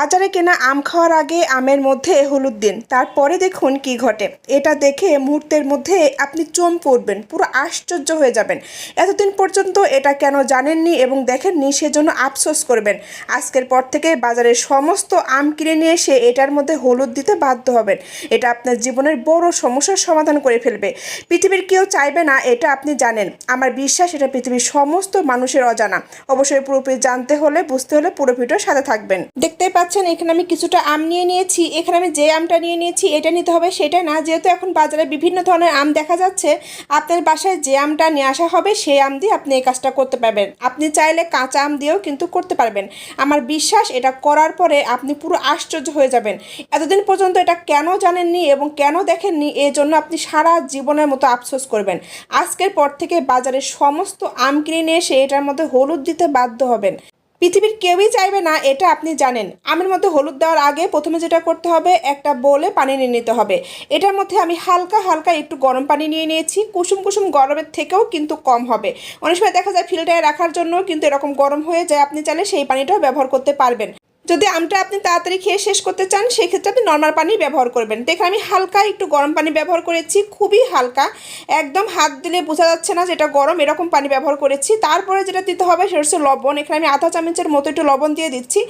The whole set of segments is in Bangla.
বাজারে কেনা আম খাওয়ার আগে আমের মধ্যে হলুদ দিন, তারপরে দেখুন কি ঘটে। এটা দেখে মুহূর্তের মধ্যে আপনি চম পড়বেন, পুরো আশ্চর্য হয়ে যাবেন। এতদিন পর্যন্ত এটা কেন জানেননি এবং দেখেননি সেজন্য আফসোস করবেন। আজকের পর থেকে বাজারের সমস্ত আম কিনে নিয়ে এসে এটার মধ্যে হলুদ দিতে বাধ্য হবেন। এটা আপনার জীবনের বড় সমস্যার সমাধান করে ফেলবে। পৃথিবীর কেউ চাইবে না, এটা আপনি জানেন। আমার বিশ্বাস, এটা পৃথিবীর সমস্ত মানুষের অজানা। অবশ্যই পুরোপুরি জানতে হলে, বুঝতে হলে পুরো সাথে থাকবেন। দেখতেই পাচ্ছেন এখানে আমি কিছুটা আম নিয়ে নিয়েছি। এখানে আমি যে আমটা নিয়ে নিয়েছি, এটা নিতে হবে, সেটা না। যেহেতু এখন বাজারে বিভিন্ন ধরনের আম দেখা যাচ্ছে, আপনার বাসায় যে আমটা নিয়ে আসা হবে, সেই আম দিয়ে আপনি এই কাজটা করতে পারবেন। আপনি চাইলে কাঁচা আম দিয়েও কিন্তু করতে পারবেন। আমার বিশ্বাস, এটা করার পরে আপনি পুরো আশ্চর্য হয়ে যাবেন। এতদিন পর্যন্ত এটা কেন জানেননি এবং কেন দেখেননি এই জন্য আপনি সারা জীবনের মতো আফসোস করবেন। আজকের পর থেকে বাজারের সমস্ত আম কিনে নিয়ে এসে এটার মধ্যে হলুদ দিতে বাধ্য হবেন। পৃথিবীর কেউই চাইবে না, এটা আপনি জানেন। আমের মধ্যে হলুদ দেওয়ার আগে প্রথমে যেটা করতে হবে, একটা বলে পানি নিয়ে নিতে হবে। এটার মধ্যে আমি হালকা হালকা একটু গরম পানি নিয়ে নিয়েছি। কুসুম কুসুম গরমের থেকেও কিন্তু কম হবে। অনেক সময় দেখা যায় ফিল্টারে রাখার জন্য কিন্তু এরকম গরম হয়ে যায়, আপনি চাইলে সেই পানিটাও ব্যবহার করতে পারবেন। যদি আমটা আপনি তাড়াতাড়ি খেয়ে শেষ করতে চান, সেক্ষেত্রে আপনি নর্মাল পানি ব্যবহার করবেন। দেখে আমি হালকা একটু গরম পানি ব্যবহার করেছি, খুবই হালকা। একদম হাত দিলে বোঝা যাচ্ছে না যেটা গরম, এরকম পানি ব্যবহার করেছি। তারপরে যেটা দিতে হবে, সেটা হচ্ছে লবণ। এখানে আমি আধা চামচের মতো একটু লবণ দিয়ে দিচ্ছি।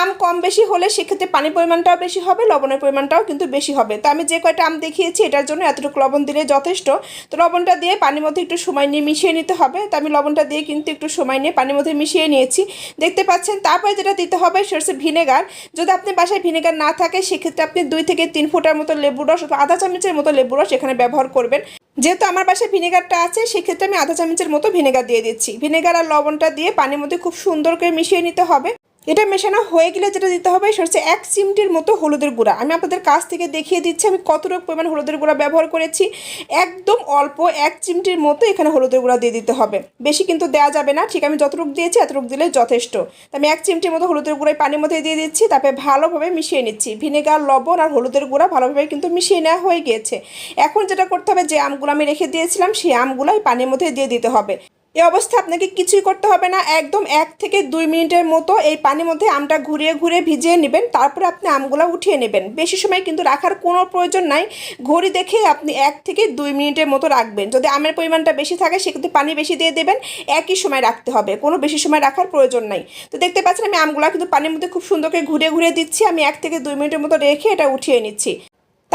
আম কম বেশি হলে সেক্ষেত্রে পানির পরিমাণটাও বেশি হবে, লবণের পরিমাণটাও কিন্তু বেশি হবে। তো আমি যে কয়টা আম দেখিয়েছি, এটার জন্য এতটুকু লবণ দিলে যথেষ্ট। তো লবণটা দিয়ে পানির মধ্যে একটু সময় নিয়ে মিশিয়ে নিতে হবে। তো আমি লবণটা দিয়ে কিন্তু একটু সময় নিয়ে পানির মধ্যে মিশিয়ে নিয়েছি। দেখতে পাচ্ছেন, তারপরে যেটা দিতে হবে, সেটা ভিনেগার। যদি আপনি বাসায় ভিনেগার না থাকে, সেক্ষেত্রে আপনি দুই থেকে তিন ফুটার মতো লেবু রস অথবা আধা চামচের মতো লেবু রস এখানে ব্যবহার করবেন। যেহেতু আমার বাসায় ভিনেগারটা আছে, সেক্ষেত্রে আমি আধা চামচের মতো ভিনেগার দিয়ে দিচ্ছি। ভিনেগার আর লবণটা দিয়ে পানির মধ্যে খুব সুন্দর করে মিশিয়ে নিতে হবে। এটা মেশানো হয়ে গেলে যেটা দিতে হবে, সেটা হচ্ছে এক চিমটির মতো হলুদের গুঁড়া। আমি আপনাদের কাছ থেকে দেখিয়ে দিচ্ছি, আমি কতটুকু পরিমাণ হলুদের গুঁড়া ব্যবহার করেছি। একদম অল্প এক চিমটির মতো এখানে হলুদের গুঁড়া দিয়ে দিতে হবে। বেশি কিন্তু দেওয়া যাবে না, ঠিক আমি যতটুকু দিয়েছি এতটুকু দিলে যথেষ্ট। আমি এক চিমটির মতো হলুদের গুঁড়াই পানির মধ্যে দিয়ে দিচ্ছি, তারপরে ভালোভাবে মিশিয়ে নিচ্ছি। ভিনেগার, লবণ আর হলুদের গুঁড়া ভালোভাবে কিন্তু মিশিয়ে নেওয়া হয়ে গিয়েছে। এখন যেটা করতে হবে, যে আমগুলো আমি রেখে দিয়েছিলাম, সেই আমগুলোই পানির মধ্যে দিয়ে দিতে হবে। এই অবস্থা আপনাকে কিছুই করতে হবে না। একদম এক থেকে দুই মিনিটের মতো এই পানির মধ্যে আমটা ঘুরিয়ে ঘুরিয়ে ভিজিয়ে নেবেন, তারপরে আপনি আমগুলো উঠিয়ে নেবেন। বেশি সময় কিন্তু রাখার কোনো প্রয়োজন নাই। ঘড়ি দেখে আপনি এক থেকে দুই মিনিটের মতো রাখবেন। যদি আমের পরিমাণটা বেশি থাকে সেক্ষেত্রে পানি বেশি দিয়ে দেবেন। একই সময় রাখতে হবে। কোনো বেশি সময় রাখার প্রয়োজন নাই। তো দেখতে পাচ্ছেন, আমি আমগুলো কিন্তু পানির মধ্যে খুব সুন্দর করে ঘুরে ঘুরিয়ে দিচ্ছি। আমি এক থেকে দুই মিনিটের মতো রেখে এটা উঠিয়ে নিচ্ছি।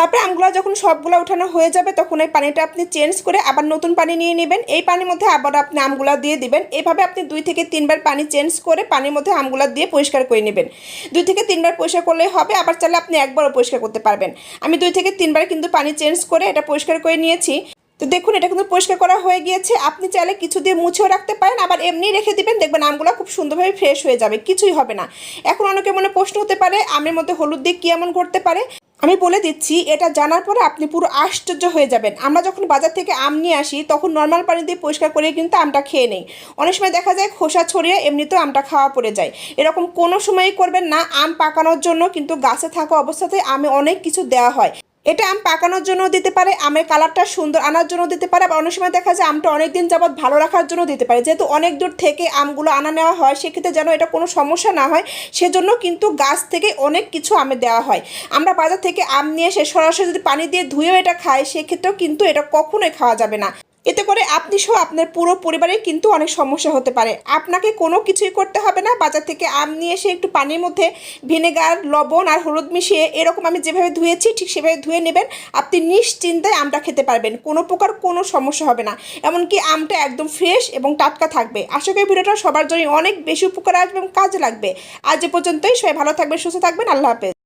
তারপরে আমগুলো যখন সবগুলো উঠানো হয়ে যাবে, তখন এই পানিটা আপনি চেঞ্জ করে আবার নতুন পানি নিয়ে নেবেন। এই পানির মধ্যে আবার আপনি আমগুলো দিয়ে দিবেন। এভাবে আপনি দুই থেকে তিনবার পানি চেঞ্জ করে পানির মধ্যে আমগুলো দিয়ে পরিষ্কার করে নেবেন। দুই থেকে তিনবার পরিষ্কার করলেই হবে, আবার চাইলে আপনি একবারও পরিষ্কার করতে পারবেন। আমি দুই থেকে তিনবার কিন্তু পানি চেঞ্জ করে এটা পরিষ্কার করে নিয়েছি। তো দেখুন, এটা কিন্তু পরিষ্কার করা হয়ে গিয়েছে। আপনি চাইলে কিছু দিয়ে মুছেও রাখতে পারেন, আবার এমনি রেখে দিবেন। দেখবেন আমগুলো খুব সুন্দরভাবে ফ্রেশ হয়ে যাবে, কিছুই হবে না। এখন অনেকে মনে প্রশ্ন হতে পারে, আমের মধ্যে হলুদ দিয়ে কী এমন করতে পারে? আমি বলে দিচ্ছি, এটা জানার পরে আপনি পুরো আশ্চর্য হয়ে যাবেন। আমরা যখন বাজার থেকে আম নিয়ে আসি, তখন নর্মাল পানি দিয়ে পরিষ্কার করে কিন্তু আমটা খেয়ে নেই। অনেক সময় দেখা যায় খোসা ছড়িয়ে এমনিতেও আমটা খাওয়া পড়ে যায়। এরকম কোনো সময়ই করবেন না, আম পাকানোর জন্য কিন্তু গাছে থাকা অবস্থাতে আমে অনেক কিছু দেওয়া হয়। এটা আম পাকানোর জন্য দিতে পারে, আমের কালারটা সুন্দর আনার জন্য দিতে পারে বা অনেক সময় দেখা যায় আমটা অনেক দিন যাবৎ ভালো রাখার জন্য দিতে পারে। যেহেতু অনেক দূর থেকে আমগুলো আনা নেওয়া হয়, সেক্ষেত্রে যেন এটা কোনো সমস্যা না হয়, সেজন্য কিন্তু গাছ থেকে অনেক কিছু আমে দেওয়া হয়। আমরা বাজার থেকে আম নিয়ে এসে সরাসরি যদি পানি দিয়ে ধুয়েও এটা খাই, সেক্ষেত্রেও কিন্তু এটা কখনোই খাওয়া যাবে না। এতে করে আপনি সহ আপনার পুরো পরিবারের কিন্তু অনেক সমস্যা হতে পারে। আপনাকে কোনো কিছুই করতে হবে না। বাজার থেকে আম নিয়ে এসে একটু পানির মধ্যে ভিনেগার, লবণ আর হলুদ মিশিয়ে এরকম আমি যেভাবে ধুয়েছি ঠিক সেভাবে ধুয়ে নেবেন। আপনি নিশ্চিন্তায় আমটা খেতে পারবেন। কোনো প্রকার কোনো সমস্যা হবে না। এমনকি আমটা একদম ফ্রেশ এবং টাটকা থাকবে। আশা করি ভিডিওটা সবার জন্য অনেক বেশি উপকার আসবে এবং কাজে লাগবে। আজ এ পর্যন্তই। সবাই ভালো থাকবেন, সুস্থ থাকবেন। আল্লাহ হাফেজ।